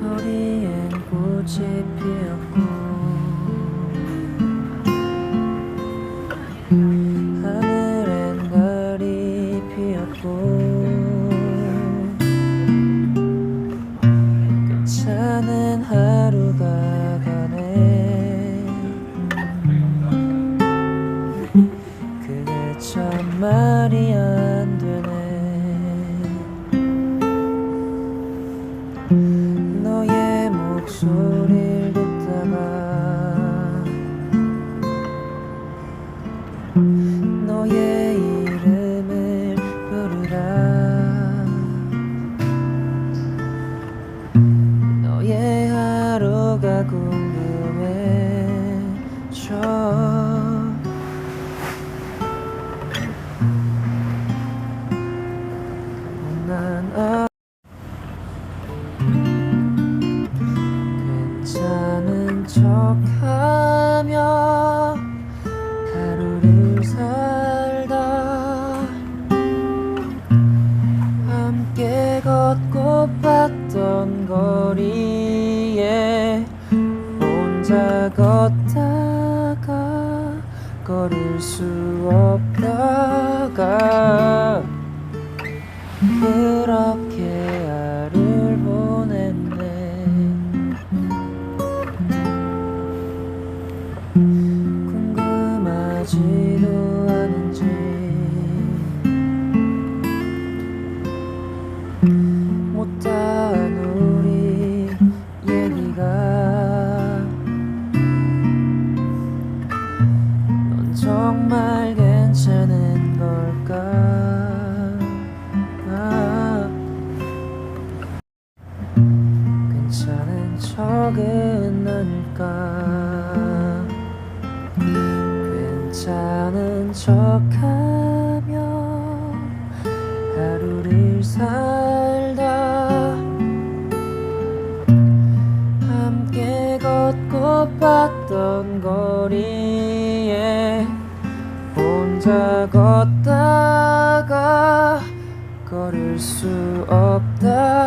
거리엔 꽃이 피었고 하늘엔 달이 피었고 괜찮은 하루가 가네. 그게 참 말이 안 소리를 듣다가 너의 이름을 부르라. 너의 하루가 궁금해 괜찮은 척하며 하루를 살다 함께 걷고 봤던 거리에 혼자 걷다가 걸을 수 없다가 그렇게 궁금하지도 않은지. 못다한 우리 얘기가 넌 정말 괜찮은 걸까? 아, 괜찮은 척은 아닐까 괜찮은 척하며 하루를 살다 함께 걷고 봤던 거리에 혼자 걷다가 걸을 수 없다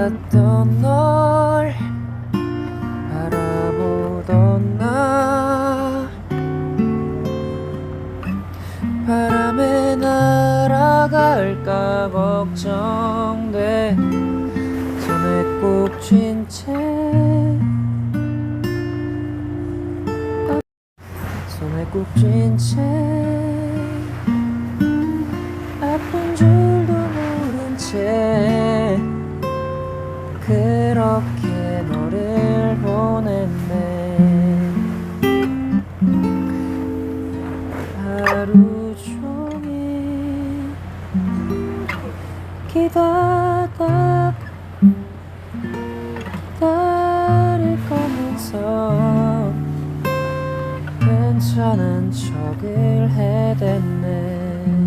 같던 널 바라보던 나. 바람에 날아갈까 걱정돼. 손에 꼭 쥔 채. 손에 꼭 쥔채 그렇게 너를 보냈네. 하루 종일 기다다 기다릴 거면서 괜찮은 척을 해댔네